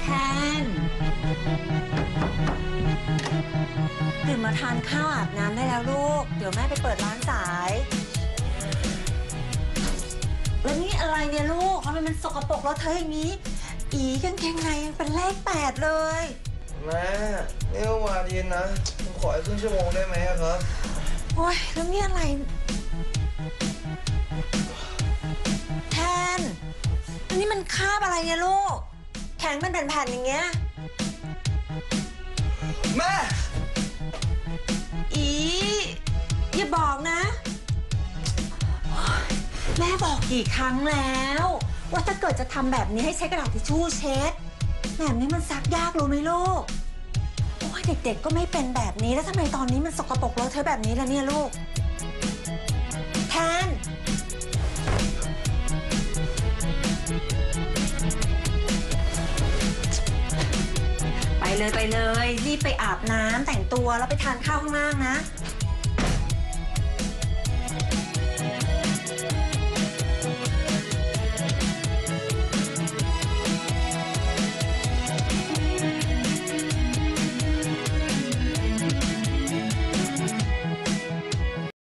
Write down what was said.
แทนตื่นมาทานข้าวอาบน้ำได้แล้วลูก เดี๋ยวแม่ไปเปิดร้านสาย แล้วนี่อะไรเนี่ยลูกทำไมมันสกปรกแล้วเธออย่างนี้ อีกางเกงในยังเป็นเลขแปดเลย แม่นี่เมื่อวานเย็นนะผมขออีกครึ่งชั่วโมงได้ไหมครับ โอ้ยแล้วนี่อะไร แทนอันนี้มันคาบอะไรเนี่ยลูก แข็งเป็นแผ่นๆอย่างเงี้ย แม่ อีอย่าบอกนะโอ๊ยแม่บอกกี่ครั้งแล้ว ว่าถ้าเกิดจะทำแบบนี้ให้ใช้กระดาษทิชชู่เช็ดแบบนี้มันซักยากรู้ไหมลูกโอ้ยเด็กๆก็ไม่เป็นแบบนี้แล้วทำไมตอนนี้มันสกปรกเลอะเทอะแบบนี้ล่ะเนี่ยลูก เลยไปเลยรีบไปอาบน้ำแต่งตัวแล้วไปทานข้าวข้างล่างนะ